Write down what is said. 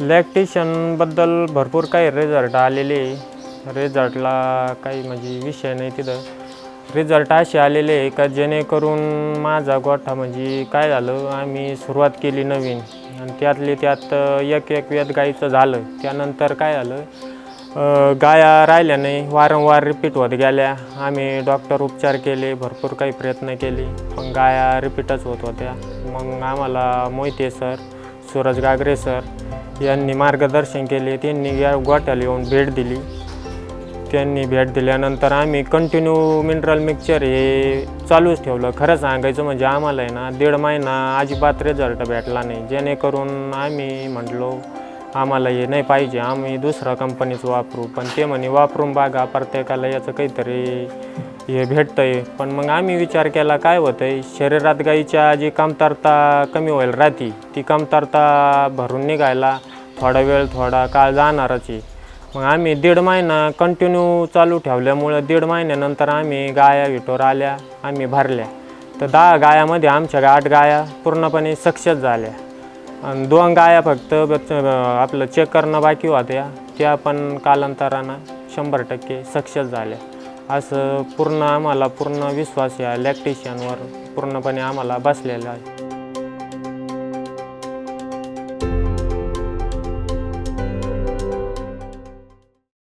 लॅक्टेशनबद्दल भरपूर काही रिझल्ट आलेले. रिझल्टला काही म्हणजे विषय नाही तिथं. रिझल्ट असे आलेले आहे का जेणेकरून माझा गोठा म्हणजे काय झालं आम्ही सुरुवात केली नवीन. आणि त्यातले त्यात एक एक वेद गाईचं झालं. त्यानंतर काय झालं गाया राहिल्या नाही. वारंवार रिपीट होत गेल्या. आम्ही डॉक्टर उपचार केले भरपूर काही प्रयत्न केले. पण गाया रिपीटच होत होत्या. मग आम्हाला मोहिते सर सूरज गागरे सर यांनी मार्गदर्शन केले त्यांनी या गोट्याला येऊन भेट दिली. त्यांनी भेट दिल्यानंतर आम्ही कंटिन्यू मिनरल मिक्सचर हे चालूच ठेवलं. खरं सांगायचं म्हणजे आम्हाला आहे ना दीड महिना अजिबात रिझल्ट भेटला नाही. जेणेकरून आम्ही म्हटलो आम्हाला हे नाही पाहिजे आम्ही दुसऱ्या कंपनीचं वापरू. पण ते म्हणे वापरून बघा प्रत्येकाला याचं काहीतरी हे भेटतं आहे पण मग आम्ही विचार केला काय होतं आहे शरीरात गाईच्या जी कमतरता कमी व्हायला राहते ती कमतरता भरून निघायला थोडा वेळ थोडा काळ जाणारच आहे. मग आम्ही दीड महिना कंटिन्यू चालू ठेवल्यामुळं दीड महिन्यानंतर आम्ही गाया विटोर आल्या आम्ही भरल्या. तर दहा गायामध्ये आमच्या आठ गाया पूर्णपणे सक्सेस झाल्या. आणि दोन गाया फक्त आपलं चेक करणं बाकी होत्या. त्या पण कालांतरानं शंभर टक्के सक्सेस झाल्या. असं पूर्ण आम्हाला पूर्ण विश्वास या लॅक्टिशियनवर पूर्णपणे आम्हाला बसलेला आहे.